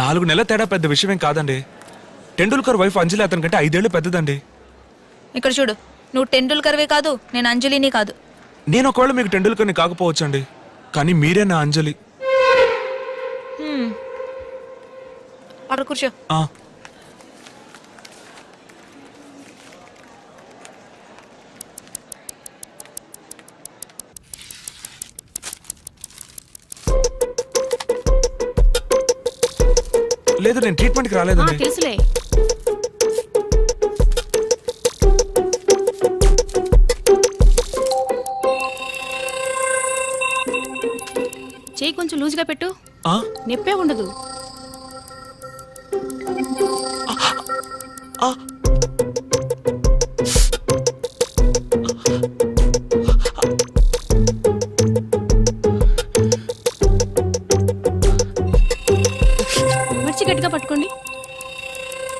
నాలుగు నెలల తేడా పెద్ద విషయమేం కాదండి. టెండూల్కర్ వైఫ్ అంజలి అతని కంటే ఐదేళ్ళు పెద్దదండి. ఇక్కడ చూడు నువ్వు టెండూల్కర్వే కాదు నేను అంజలిని కాదు. నేను ఒకవేళ మీకు టెండూల్కర్ని కాకపోవచ్చండి కానీ మీరే నా అంజలి. అక్కడ కూర్చో. లేదు నేను ట్రీట్మెంట్కి ఆ, రాలేదండి. తెలుసులే. చేయి కొంచెం లూజ్గా పెట్టు. ఆ, నొప్పే ఉండదు. ఆ,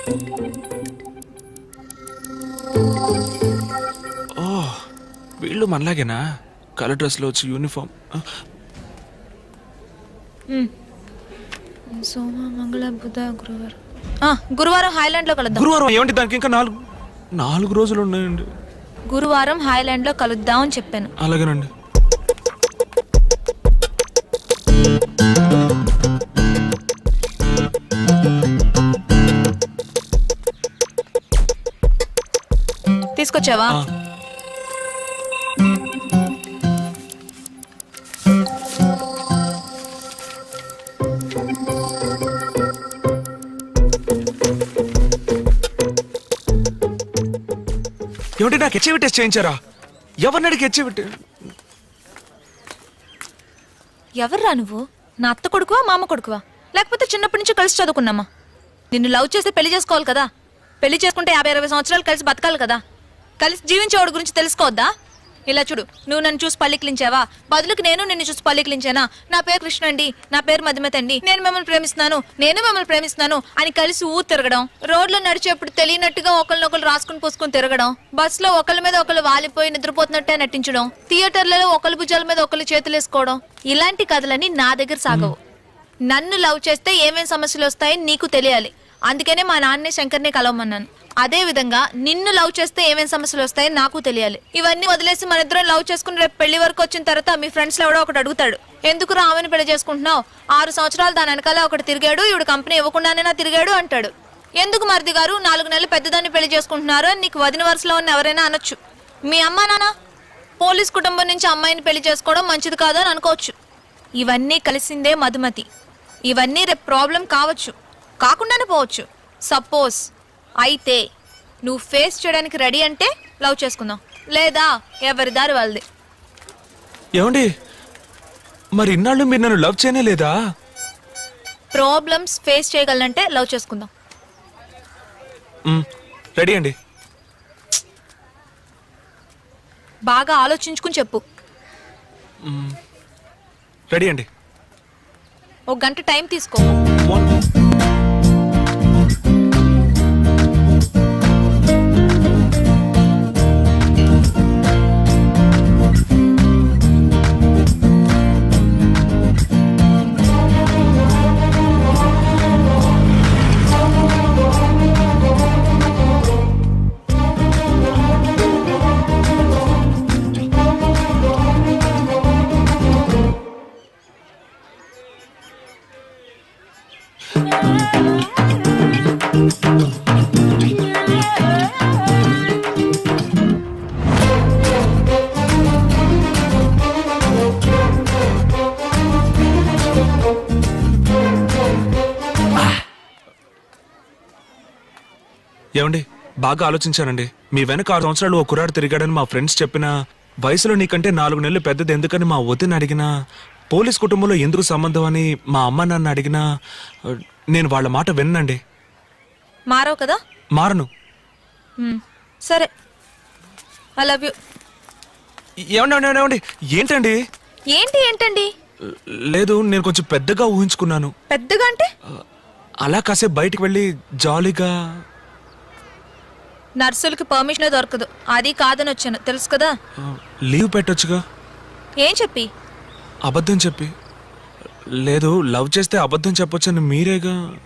ఓ వీళ్ళు మనలాగేనా? కలర్ డ్రెస్లో వచ్చి యూనిఫామ్. సోమ మంగళ బుధ గురువారం. గురువారం హాయ్లాండ్లో కలుద్దాం. గురువారం ఏమంటే దానికి? ఇంకా నాలుగు నాలుగు రోజులు ఉన్నాయండి. గురువారం హాయ్లాండ్లో కలుద్దాం అని చెప్పాను. అలాగేనండి. తీసుకొచ్చావా? ఏమిటి నాకు హెచ్ఐవి టెస్ట్ చేయించారా? ఎవరిని అడిగి హెచ్ఐవి ఎవర్రా నువ్వు? నా అత్త కొడుకువా మామ కొడుకువా? లేకపోతే చిన్నప్పటి నుంచి కలిసి చదువుకున్నామా? నిన్ను లవ్ చేస్తే పెళ్ళి చేసుకోవాలి కదా. పెళ్ళి చేసుకుంటే యాభై అరవై సంవత్సరాలు కలిసి బతకాలి కదా. కలిసి జీవించేవాడి గురించి తెలుసుకోవద్దా? ఇలా చూడు నువ్వు నన్ను చూసి పల్లికిలించావా బదులుకి నేను నిన్ను చూసి పల్లికిలించానా నా పేరు కృష్ణ అండి నా పేరు మధుమతి అండి నేను మిమ్మల్ని ప్రేమిస్తున్నాను నేను మిమ్మల్ని ప్రేమిస్తున్నాను అని కలిసి ఊరు తిరగడం రోడ్లో నడిచేప్పుడు తెలియనట్టుగా ఒకరినొకరు రాసుకుని పూసుకుని తిరగడం బస్లో ఒకళ్ళ మీద ఒకళ్ళు వాలిపోయి నిద్రపోతున్నట్టే నటించడం థియేటర్లలో ఒకళ్ళ భుజాల మీద ఒకళ్ళు చేతులు వేసుకోవడం ఇలాంటి కథలన్నీ నా దగ్గర సాగవు. నన్ను లవ్ చేస్తే ఏమేం సమస్యలు వస్తాయని నీకు తెలియాలి. అందుకనే మా నాన్నే శంకర్ని కలవమన్నాను. అదే విధంగా నిన్ను లవ్ చేస్తే ఏమేం సమస్యలు వస్తాయో నాకు తెలియాలి. ఇవన్నీ వదిలేసి మన ఇద్దరం లవ్ చేసుకుని రేపు పెళ్ళి వరకు వచ్చిన తర్వాత మీ ఫ్రెండ్స్ ఎవడో ఒకటి అడుగుతాడు. ఎందుకు రామని పెళ్ళి చేసుకుంటున్నావు? ఆరు సంవత్సరాలు దాని వెనకాల ఒకటి తిరిగాడు ఇవిడు కంపెనీ ఇవ్వకుండానే నా తిరిగాడు అంటాడు. ఎందుకు మరిది గారు? నాలుగు నెలలు పెద్దదాన్ని పెళ్ళి చేసుకుంటున్నారు అని నీకు వదిన వరుసలో ఉన్న ఎవరైనా అనొచ్చు. మీ అమ్మా నాన్న? పోలీస్ కుటుంబం నుంచి అమ్మాయిని పెళ్ళి చేసుకోవడం మంచిది కాదు అని అనుకోవచ్చు. ఇవన్నీ కలిసిందే మధుమతి. ఇవన్నీ రేపు ప్రాబ్లం కావచ్చు. కాకుండానే పోవచ్చు. సపోజ్ అయితే నువ్వు ఫేస్ చేయడానికి రెడీ అంటే లవ్ చేసుకుందాం. లేదా ఎవరి దారి వాళ్ళది. ఏమండి? మరి ఇన్నాళ్ళు మీరు నన్ను లవ్ చేయనే లేదా? ప్రాబ్లమ్స్ ఫేస్ చేయగలంటే లవ్ చేసుకుందాం. రెడీ అండి. బాగా ఆలోచించుకుని చెప్పు. రెడీ అండి. ఒక గంట టైం తీసుకో. ఏమండి? బాగా ఆలోచించానండి. మీ వెనక ఆరు సంవత్సరాలు ఓ కుర్రాడు తిరిగాడని మా ఫ్రెండ్స్ చెప్పిన వయసులో నీకంటే నాలుగు నెలలు పెద్దది ఎందుకని మా వదిన అడిగినా పోలీస్ కుటుంబంలో ఎందుకు సంబంధం అని మా అమ్మ నాన్న అడిగినా నేను వాళ్ళ మాట విన్నండి. మారవు కదా? మారను. సరే. ఐ లవ్ యూ ఏమండి ఏమండి, ఏమండి? ఏంటండి? ఏంటి ఏంటండి? లేదు నేను కొంచెం పెద్దగా ఊహించుకున్నాను. పెద్దగా అంటే? అలా కాసేపు బయటికి వెళ్ళి జాలీగా నర్సులకి పర్మిషన్ దొరకదు. అది కాదని వచ్చాను. తెలుసు కదా? లీవ్ పెట్టొచ్చుగా? ఏం చెప్పి? అబద్ధం చెప్పి. లేదు లవ్ చేస్తే అబద్ధం చెప్పొచ్చని మీరేగా?